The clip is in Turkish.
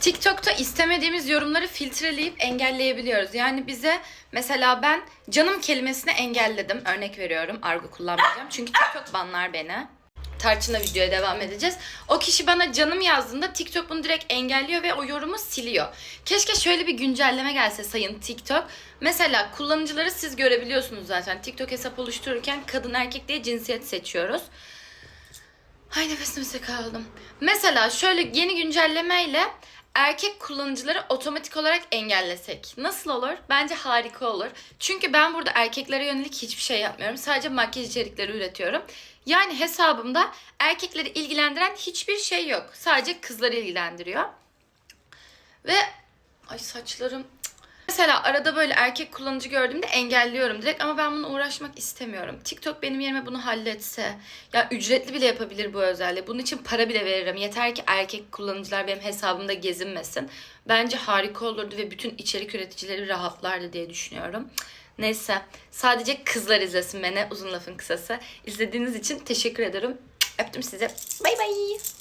TikTok'ta istemediğimiz yorumları filtreleyip engelleyebiliyoruz. Yani bize mesela ben canım kelimesini engelledim. Örnek veriyorum. Argo kullanmayacağım. Çünkü TikTok banlar beni. Tarçın'la videoya devam edeceğiz. O kişi bana canım yazdığında TikTok bunu direkt engelliyor ve o yorumu siliyor. Keşke şöyle bir güncelleme gelse sayın TikTok. Mesela kullanıcıları siz görebiliyorsunuz zaten. TikTok hesap oluştururken kadın erkek diye cinsiyet seçiyoruz. Ay nefes nefese kaldım. Mesela şöyle yeni güncellemeyle erkek kullanıcıları otomatik olarak engellesek. Nasıl olur? Bence harika olur. Çünkü ben burada erkeklere yönelik hiçbir şey yapmıyorum. Sadece makyaj içerikleri üretiyorum. Yani hesabımda erkekleri ilgilendiren hiçbir şey yok. Sadece kızları ilgilendiriyor. Ve ay saçlarım Mesela arada böyle erkek kullanıcı gördüğümde engelliyorum direkt ama ben bununla uğraşmak istemiyorum. TikTok benim yerime bunu halletse, ya ücretli bile yapabilir bu özelliği. Bunun için para bile veririm. Yeter ki erkek kullanıcılar benim hesabımda gezinmesin. Bence harika olurdu ve bütün içerik üreticileri rahatlardı diye düşünüyorum. Neyse, sadece kızlar izlesin beni uzun lafın kısası. İzlediğiniz için teşekkür ederim. Öptüm size. Bay bay.